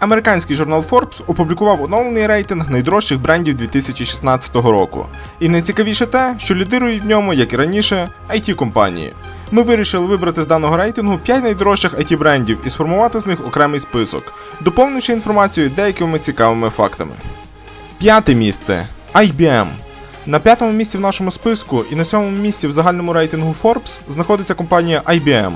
Американський журнал Forbes опублікував оновлений рейтинг найдорожчих брендів 2016 року. І найцікавіше те, що лідирують в ньому, як і раніше, it компанії. Ми вирішили вибрати з даного рейтингу 5 найдорожчих it брендів і сформувати з них окремий список, доповнивши інформацію деякими цікавими фактами. П'яте місце IBM. На п'ятому місці в нашому списку і на сьомому місці в загальному рейтингу Forbes знаходиться компанія IBM.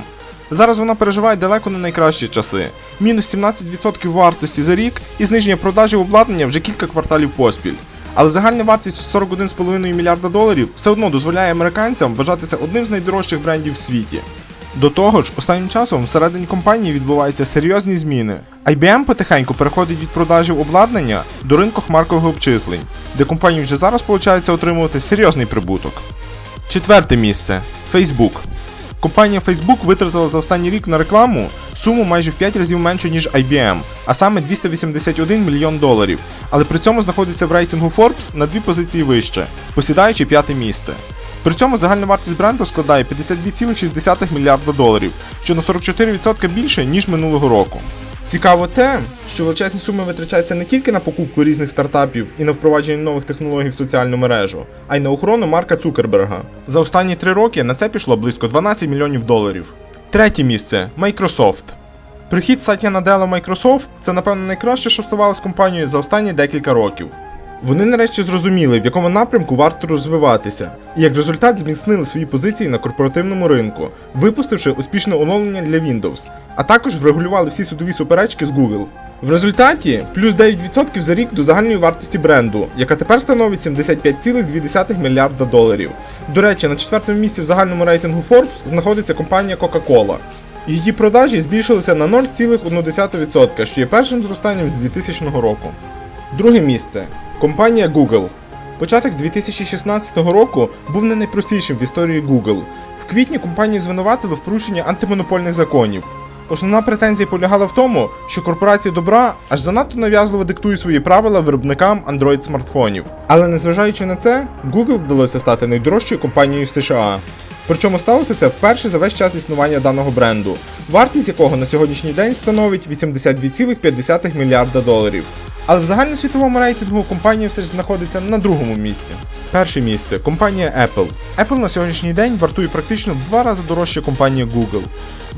Зараз вона переживає далеко не найкращі часи. Мінус 17% вартості за рік і зниження продажів обладнання вже кілька кварталів поспіль. Але загальна вартість в 41,5 мільярда доларів все одно дозволяє американцям вважатися одним з найдорожчих брендів в світі. До того ж, останнім часом всередині компанії відбуваються серйозні зміни. IBM потихеньку переходить від продажів обладнання до ринку хмаркових обчислень, де компанії вже зараз получається отримувати серйозний прибуток. Четверте місце Facebook. Компанія Facebook витратила за останній рік на рекламу суму майже в 5 разів меншу, ніж IBM, а саме 281 мільйон доларів, але при цьому знаходиться в рейтингу Forbes на дві позиції вище, посідаючи п'яте місце. При цьому загальна вартість бренду складає 52,6 мільярда доларів, що на 44% більше, ніж минулого року. Цікаво те, що величезні суми витрачаються не тільки на покупку різних стартапів і на впровадження нових технологій в соціальну мережу, а й на охорону Марка Цукерберга. За останні три роки на це пішло близько 12 мільйонів доларів. Третє місце Microsoft. Прихід Сатя Наделла в Microsoft це, напевно, найкраще, що ставалося з компанією за останні декілька років. Вони нарешті зрозуміли, в якому напрямку варто розвиватися, і як результат зміцнили свої позиції на корпоративному ринку, випустивши успішне оновлення для Windows, а також врегулювали всі судові суперечки з Google. В результаті плюс 9% за рік до загальної вартості бренду, яка тепер становить 75,2 мільярда доларів. До речі, на четвертому місці в загальному рейтингу Forbes знаходиться компанія Coca-Cola. Її продажі збільшилися на 0,1%, що є першим зростанням з 2000 року. Друге місце компанія Google. Початок 2016 року був не найпростішим в історії Google. В квітні компанію звинуватили в порушенні антимонопольних законів. Основна претензія полягала в тому, що корпорації добра аж занадто нав'язливо диктує свої правила виробникам Android смартфонів. Але незважаючи на це, Google вдалося стати найдорожчою компанією США. Причому сталося це вперше за весь час існування даного бренду, вартість якого на сьогоднішній день становить 82,5 мільярда доларів. Але в загальносвітовому рейтингу компанія все ж знаходиться на другому місці. Перше місце компанія Apple. Apple на сьогоднішній день вартує практично в два рази дорожче компанії Google.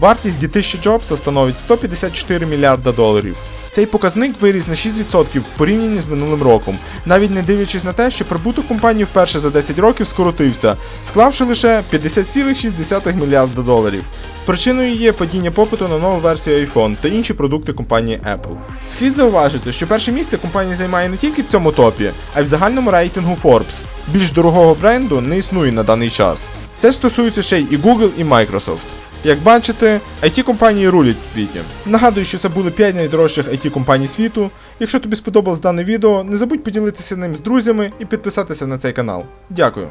Вартість дітища Джобса становить 154 мільярда доларів. Цей показник виріс на 6% в порівнянні з минулим роком, навіть не дивлячись на те, що прибуток компанії вперше за 10 років скоротився, склавши лише 50,6 мільярда доларів. Причиною є падіння попиту на нову версію iPhone та інші продукти компанії Apple. Слід зауважити, що перше місце компанія займає не тільки в цьому топі, а й в загальному рейтингу Forbes. Більш дорогого бренду не існує на даний час. Це стосується ще й Google, і Microsoft. Як бачите, it компанії рулять в світі. Нагадую, що це були 5 найдорожчих it компаній світу. Якщо тобі сподобалось дане відео, не забудь поділитися ним з друзями і підписатися на цей канал. Дякую.